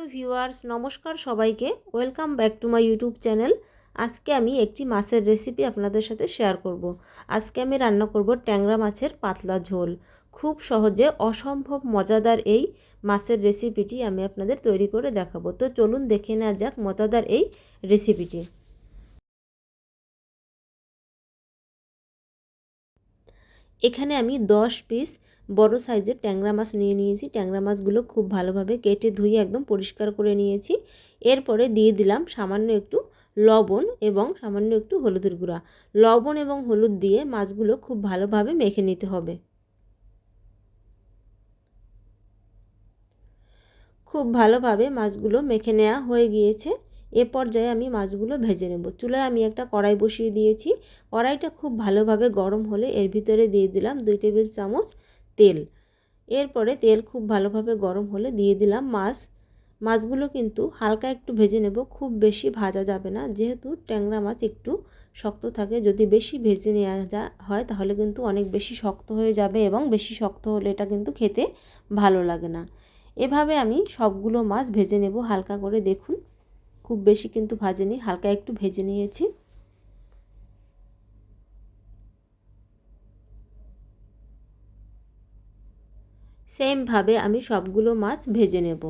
Hello viewers, নমস্কার সবাইকে। Welcome back to my YouTube channel. আজকে আমি একটি মাছের রেসিপি আপনাদের সাথে শেয়ার করব। আজকে আমি রান্না করব ট্যাংরা মাছের পাতলা ঝোল। খুব সহজে অসম্ভব মজাদার এই মাছের রেসিপিটি আমি আপনাদের তৈরি করে দেখাবো। তো চলুন দেখে নেওয়া যাক মজাদার এই রেসিপিটি এখানে আমি দশ পিস বড় সাইজের ট্যাংরা মাছ নিয়ে নিয়েছি। ট্যাংরা মাছগুলো খুব ভালোভাবে কেটে ধুয়ে একদম পরিষ্কার করে নিয়েছি। এরপরে দিয়ে দিলাম সামান্য একটু লবণ এবং সামান্য একটু হলুদের গুঁড়া। লবণ এবং হলুদ দিয়ে মাছগুলো খুব ভালোভাবে মেখে নিতে হবে। খুব ভালোভাবে মাছগুলো মেখে নেওয়া হয়ে গিয়েছে। এ পর্যায়ে আমি মাছগুলো ভেজে নেব। চুলায় আমি একটা কড়াই বসিয়ে দিয়েছি। কড়াইটা খুব ভালোভাবে গরম হলে এর ভিতরে দিয়ে দিলাম দুই টেবিল চামচ তেল। এরপরে তেল খুব ভালোভাবে গরম হলে দিয়ে দিলাম মাছ। মাছগুলো কিন্তু হালকা একটু ভেজে নেব, খুব বেশি ভাজা যাবে না। যেহেতু ট্যাংরা মাছ একটু শক্ত থাকে, যদি বেশি ভেজে নেওয়া যা হয় তাহলে কিন্তু অনেক বেশি শক্ত হয়ে যাবে এবং বেশি শক্ত হলে এটা কিন্তু খেতে ভালো লাগে না। এভাবে আমি সবগুলো মাছ ভেজে নেব হালকা করে। দেখুন, খুব বেশি কিন্তু ভাজেনি, হালকা একটু ভেজে নিয়েছি। সেমভাবে আমি সবগুলো মাছ ভেজে নেব।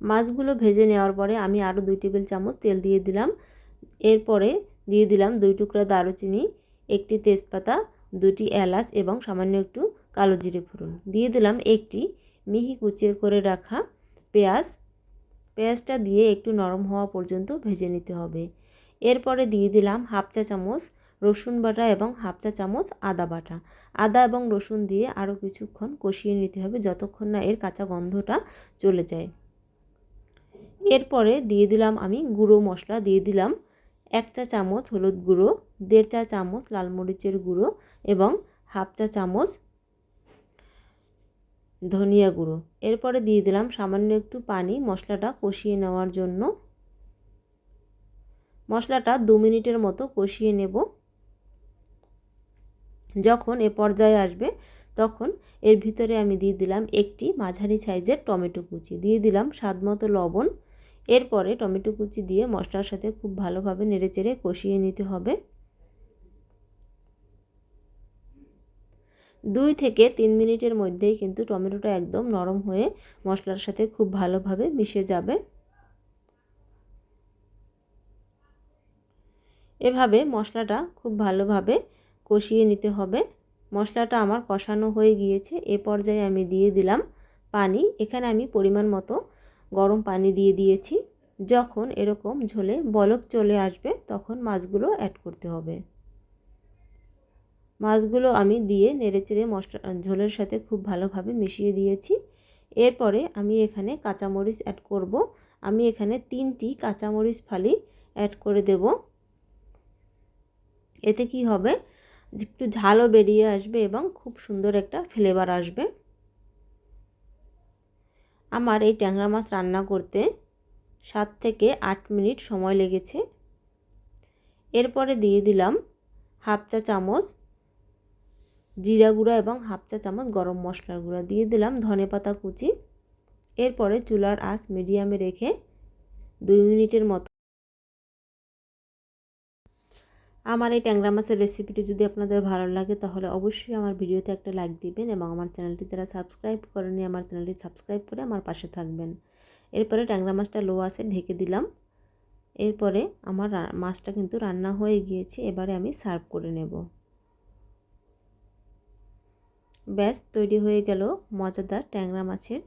মাছগুলো ভেজে নেওয়ার পরে আমি আরও দুই টেবিল চামচ তেল দিয়ে দিলাম। এরপরে দিয়ে দিলাম দুই টুকরা দারুচিনি, একটি তেজপাতা, দুটি এলাচ এবং সামান্য একটু কালো জিরে ফোড়ন। দিয়ে দিলাম একটি মিহি কুচিয়ে করে রাখা পেঁয়াজ পেঁয়াজটা দিয়ে একটু নরম হওয়া পর্যন্ত ভেজে নিতে হবে। এরপরে দিয়ে দিলাম হাফ চা চামচ রসুন বাটা এবং হাফ চা চামচ আদা বাটা। আদা এবং রসুন দিয়ে আরও কিছুক্ষণ কষিয়ে নিতে হবে যতক্ষণ না এর কাঁচা গন্ধটা চলে যায়। এরপরে দিয়ে দিলাম আমি গুঁড়ো মশলা, দিয়ে দিলাম এক চা চামচ হলুদ গুঁড়ো, দেড় চা চামচ লাল মরিচের গুঁড়ো এবং হাফ চা চামচ ধনিয়া গুঁড়ো। এরপরে দিয়ে দিলাম সামান্য একটু পানি মশলাটা কষিয়ে নেওয়ার জন্য। মশলাটা দু মিনিটের মতো কষিয়ে নেব। যখন এ পর্যায়ে আসবে, তখন এর ভিতরে আমি দিয়ে দিলাম একটি মাঝারি সাইজের টমেটো কুচি। দিয়ে দিলাম স্বাদ মতো লবণ। এরপরে টমেটো কুচি দিয়ে মশলার সাথে খুব ভালোভাবে নেড়েচেড়ে কষিয়ে নিতে হবে। দুই থেকে তিন মিনিটের মধ্যেই কিন্তু টমেটোটা একদম নরম হয়ে মশলার সাথে খুব ভালোভাবে মিশে যাবে। এভাবে মশলাটা খুব ভালোভাবে কষিয়ে নিতে হবে। মশলাটা আমার কষানো হয়ে গিয়েছে, এ পর্যায়ে আমি দিয়ে দিলাম পানি। এখানে আমি পরিমাণ মতো গরম পানি দিয়ে দিয়েছি। যখন এরকম ঝোলে বলক চলে আসবে, তখন মাছগুলো অ্যাড করতে হবে। মাছগুলো আমি দিয়ে নেড়েচেড়ে মশলা ঝোলের সাথে খুব ভালোভাবে মিশিয়ে দিয়েছি। এরপরে আমি এখানে কাঁচামরিচ অ্যাড করব। আমি এখানে তিনটি কাঁচামরিচ ফালি অ্যাড করে দেব। এতে কি হবে? একটু ঝালও বেরিয়ে আসবে এবং খুব সুন্দর একটা ফ্লেভার আসবে। আমার এই ট্যাংরা মাছ রান্না করতে সাত থেকে আট মিনিট সময় লেগেছে। এরপরে দিয়ে দিলাম হাফ চা চামচ জিরা গুঁড়া এবং হাফ চা চামচ গরম মশলার গুঁড়া দিয়ে দিলাম, ধনে পাতা কুচি। এরপরে চুলার আঁচ মিডিয়ামে রেখে দুই মিনিটের মতো আমার এই ট্যাংরা মাছের রেসিপিটি যদি আপনাদের ভালো লাগে, তাহলে অবশ্যই আমার ভিডিওতে একটা লাইক দিবেন এবং আমার চ্যানেলটি যারা সাবস্ক্রাইব করেনি আমার চ্যানেলটি সাবস্ক্রাইব করে আমার পাশে থাকবেন। এরপরে ট্যাংরা মাছটা লো আছে ঢেকে দিলাম। এরপরে আমার মাছটা কিন্তু রান্না হয়ে গিয়েছে, এবারে আমি সার্ভ করে নেব। ব্যাস, তৈরি হয়ে গেল মজাদার ট্যাংরা মাছের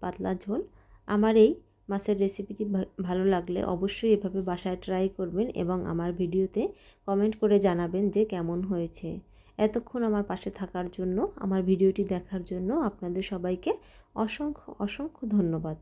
পাতলা ঝোল। আমার এই মাছের রেসিপিটি ভালো লাগলে অবশ্যই এভাবে বাসায় ট্রাই করবেন এবং আমার ভিডিওতে কমেন্ট করে জানাবেন যে কেমন হয়েছে। এতক্ষণ আমার পাশে থাকার জন্য, আমার ভিডিওটি দেখার জন্য আপনাদের সবাইকে অসংখ্য অসংখ্য ধন্যবাদ।